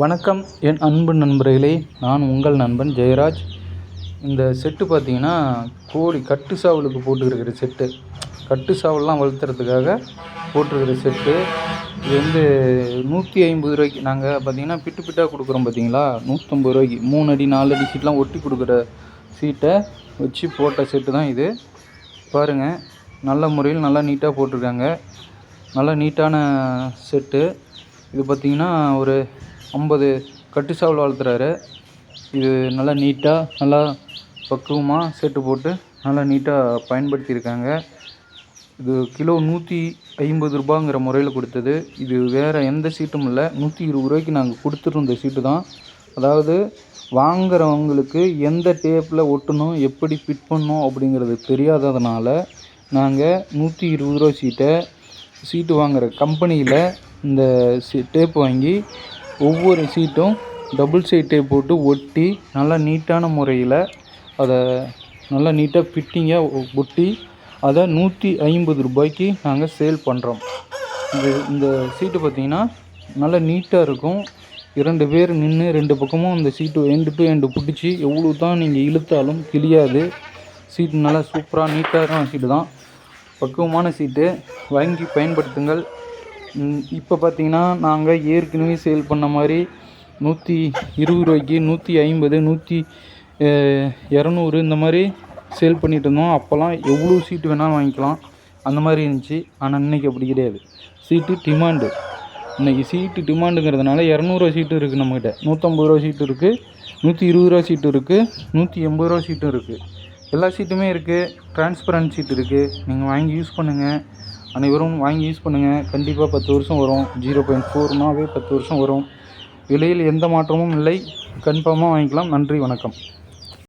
வணக்கம் என் அன்பு நண்பர்களே. நான் உங்கள் நண்பன் ஜெயராஜ். இந்த செட்டு பார்த்தீங்கன்னா கோழி கட்டு சாவலுக்கு போட்டுருக்கிற செட்டு. கட்டு சாவல்லாம் வளர்த்துறதுக்காக போட்டிருக்கிற செட்டு. இது வந்து நூற்றி ஐம்பது ரூபாய்க்கு. நாங்கள் பார்த்தீங்கன்னா பிட்டு பிட்டாக கொடுக்குறோம் பார்த்தீங்களா? நூற்றம்பது ரூபாய்க்கு. மூணு அடி நாலு அடி சீட்லாம் ஒட்டி கொடுக்குற சீட்டை வச்சு போட்ட செட்டு தான் இது. பாருங்கள் நல்ல முறையில் நல்லா நீட்டாக போட்டிருக்காங்க. நல்லா நீட்டான செட்டு. இது பார்த்தீங்கன்னா ஒரு ஐம்பது கட்டு சேவல் வளர்த்துறாரு. இது நல்லா நீட்டாக நல்லா பக்குவமாக செட்டு போட்டு நல்லா நீட்டாக பயன்படுத்தியிருக்காங்க. இது கிலோ நூற்றி ஐம்பது ரூபாங்கிற முறையில் கொடுத்தது. இது வேறு எந்த சீட்டும் இல்லை. நூற்றி இருபது ரூபாய்க்கு நாங்கள் கொடுத்துருந்த சீட்டு தான். அதாவது வாங்குறவங்களுக்கு எந்த டேப்பில் ஒட்டணும் எப்படி ஃபிட் பண்ணணும் அப்படிங்கிறது தெரியாததுனால நாங்கள் நூற்றி இருபது ரூபா சீட்டை சீட்டு வாங்குகிற கம்பெனியில் இந்த சி டேப் வாங்கி ஒவ்வொரு சீட்டும் டபுள் சீட்டை போட்டு ஒட்டி நல்லா நீட்டான முறையில் அதை நல்லா நீட்டாக ஃபிட்டிங்காக ஒட்டி அதை நூற்றி ஐம்பது ரூபாய்க்கு நாங்கள் சேல் பண்ணுறோம் இந்த இந்த சீட்டு பார்த்திங்கன்னா நல்லா நீட்டாக இருக்கும். இரண்டு பேர் நின்று ரெண்டு பக்கமும் இந்த சீட்டு எண்டு டு எண்டு பிடிச்சி எவ்வளோ தான் நீங்கள் இழுத்தாலும் கிழியாது. சீட்டு நல்லா சூப்பராக நீட்டான சீட்டு தான் பக்குவமான சீட்டு. வாங்கி பயன்படுத்துங்கள். இப்போ பார்த்தீங்கன்னா நாங்கள் ஏற்கனவே சேல் பண்ண மாதிரி நூற்றி இருபது ரூபாய்க்கு நூற்றி ஐம்பது நூற்றி இரநூறு இந்த மாதிரி சேல் பண்ணிகிட்டு இருந்தோம். அப்போல்லாம் எவ்வளோ சீட்டு வேணாலும் வாங்கிக்கலாம். அந்த மாதிரி இருந்துச்சு. ஆனால் இன்றைக்கி அப்படி கிடையாது. சீட்டு டிமாண்டு இன்றைக்கி சீட்டு டிமாண்டுங்கிறதுனால இரநூறுவா சீட்டும் இருக்குது நம்மக்கிட்ட நூற்றம்பது ரூபா சீட்டு இருக்குது நூற்றி இருபது ரூபா சீட்டு இருக்குது நூற்றி எண்பது ரூபா சீட்டும் இருக்குது எல்லா சீட்டுமே இருக்குது டிரான்ஸ்பரண்ட் சீட் இருக்குது நீங்கள் வாங்கி யூஸ் பண்ணுங்கள் அனைவரும் வாங்கி யூஸ் பண்ணுங்கள் கண்டிப்பாக பத்து வருஷம் வரும். ஜீரோ பாயிண்ட் ஃபோர்னாவே பத்து வருஷம் வரும். விலையில் எந்த மாற்றமும் இல்லை. கன்ஃபார்மாக வாங்கிக்கலாம். நன்றி வணக்கம்.